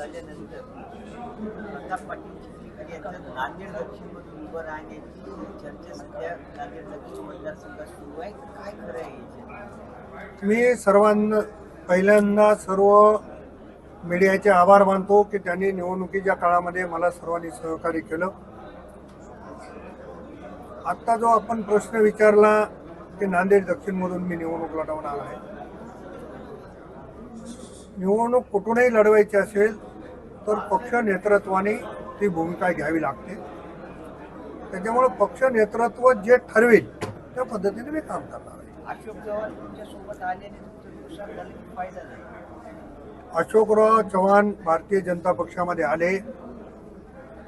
झाल्यानंतर प्रताप पाटील चिखलीकर यांचं नांदेड दक्षिणमधून उभं राहण्याची चर्चा सध्या नांदेड दक्षिण मतदारसंघात सुरू आहे. काय खरं आहे मी सर्वांना पहिल्यांदा सर्व मीडियाचे आभार मानतो की त्यांनी निवडणुकीच्या काळामध्ये मला सर्वांनी सहकार्य केलं. आत्ता जो आपण प्रश्न विचारला की नांदेड दक्षिणमधून मी निवडणूक लढवणार आहे. निवडणूक कुठूनही लढवायची असेल तर पक्ष नेतृत्वाने ती भूमिका घ्यावी लागते. त्याच्यामुळे पक्ष नेतृत्व जे ठरवेल त्या पद्धतीने मी काम करणार आहे. अशोकराव चव्हाण भारतीय जनता पक्षामध्ये आले.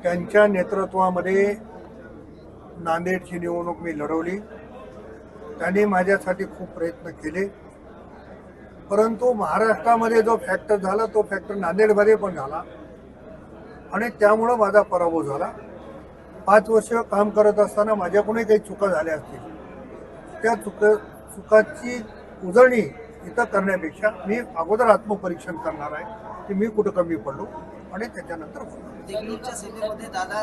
त्यांच्या नेतृत्वामध्ये नांदेडची निवडणूक मी लढवली. त्यांनी माझ्यासाठी खूप प्रयत्न केले. परंतु महाराष्ट्रामध्ये जो फॅक्टर झाला तो फॅक्टर नांदेडमध्ये पण झाला. आणि त्यामुळं माझा पराभव झाला पाच वर्ष काम करत असताना माझ्याकडूनही काही चुका झाल्या असतील त्या चुक चुकाची उजळणी इथं करण्यापेक्षा मी अगोदर आत्मपरीक्षण करणार आहे की मी कुठं कमी पडलो आणि त्याच्यानंतर देगलूरच्या सभेमध्ये दादा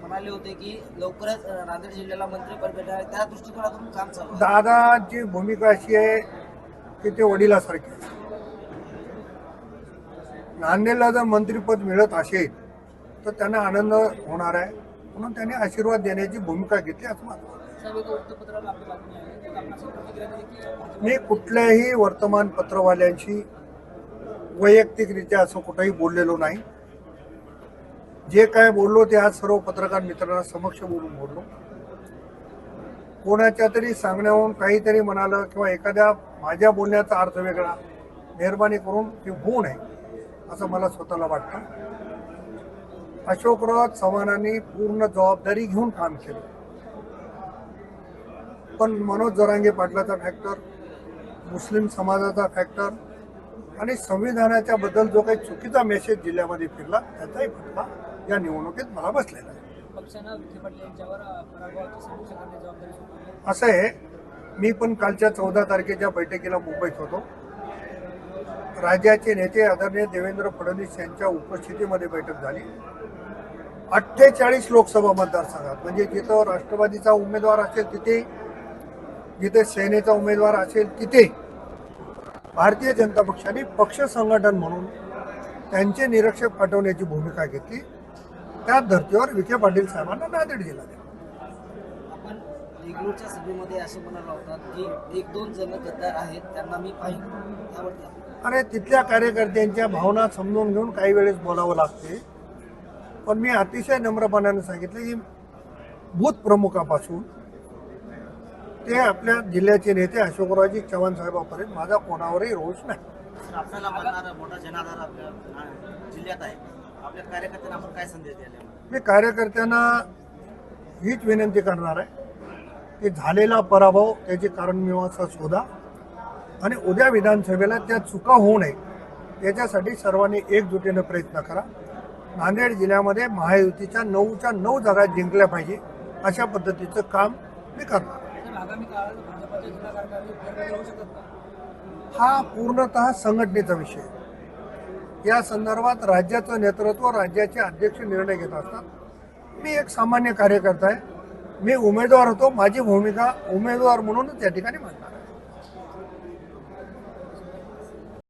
म्हणाले होते की लवकरच नांदेड जिल्ह्याला मंत्रीपद भेटणार आहे. त्या दृष्टिकोनातून काम चालू दादाची भूमिका अशी आहे की ते वडिलासारखे. नांदेडला जर मंत्रीपद मिळत असेल तर त्यांना आनंद होणार आहे. म्हणून त्यांनी आशीर्वाद देण्याची भूमिका घेतली असं माझं मत आहे. साहेब, एका वृत्तपत्राला आपली बातमी आहे. त्यात आपण असं प्रतिक्रिया दिली की भाजप मी कुठल्याही वर्तमानपत्रवाल्यांशी वैयक्तिकरित्या असं कुठंही बोललेलो नाही. जे काय बोललो ते आज सर्व पत्रकार मित्रांना समक्ष बोलून बोललो. कोणाच्या तरी सांगण्याहून काहीतरी म्हणालं किंवा एखाद्या माझ्या बोलण्याचा अर्थ वेगळा मेहरबानी करून ते होऊ नये असं मला स्वतःला वाटतं. अशोकराव चव्हाणांनी पूर्ण जबाबदारी घेऊन काम केलं. पण मनोज जरांगे पाटलाचा फॅक्टर मुस्लिम समाजाचा फॅक्टर आणि संविधानाच्या बद्दल जो काही चुकीचा मेसेज जिल्ह्यामध्ये फिरला त्याचाही फटका या निवडणुकीत मला बसलेला आहे. असं आहे मी पण कालच्या चौदा तारखेच्या बैठकीला मुंबईत होतो. राज्याचे नेते आदरणीय देवेंद्र फडणवीस यांच्या उपस्थितीमध्ये बैठक झाली. अठ्ठेचाळीस लोकसभा मतदारसंघात. म्हणजे जिथं राष्ट्रवादीचा उमेदवार असेल तिथे जिथे सेनेचा उमेदवार असेल तिथे भारतीय जनता पक्षाने पक्ष संघटन म्हणून त्यांचे निरीक्षक पाठवण्याची भूमिका घेतली. त्या धर्तीवर विखे पाटील साहेबांना नांदेड दिला आपण देगलूरच्या सभेमध्ये असे म्हणाला होता की एक दोन जण गद्दार आहेत त्यांना मी पाहिजे त्यावरती आपण आणि तिथल्या कार्यकर्त्यांच्या भावना समजून घेऊन काही वेळेस बोलावं लागते. पण मी अतिशय नम्रपणाने सांगितलं की बूथ प्रमुखापासून ते आपल्या जिल्ह्याचे नेते अशोकरावजी चव्हाण साहेबांपर्यंत माझा कोणावरही रोष नाही. सर, आपल्याला मानणारा मोठा जनाधार आपल्या आ, जिल्ह्यात आहे. आपल्या कार्यकर्त्यांना आपण काय संदेश द्यायला मी कार्यकर्त्यांना हीच विनंती करणार आहे की झालेला पराभव त्याची कारणमीमांसा शोधा आणि उद्या विधानसभेला त्या चुका होऊ नये. याच्यासाठी सर्वांनी एकजुटीनं प्रयत्न करा. नांदेड जिल्ह्यामध्ये महायुतीच्या नऊच्या नऊ जागा जिंकल्या पाहिजे अशा पद्धतीचं काम मी करणार हा पूर्णतः संघटनेचा विषय. या संदर्भात राज्याचं नेतृत्व राज्याचे अध्यक्ष निर्णय घेत असतात. मी एक सामान्य कार्यकर्ता आहे. मी उमेदवार होतो. माझी भूमिका उमेदवार म्हणूनच या ठिकाणी मांडणार.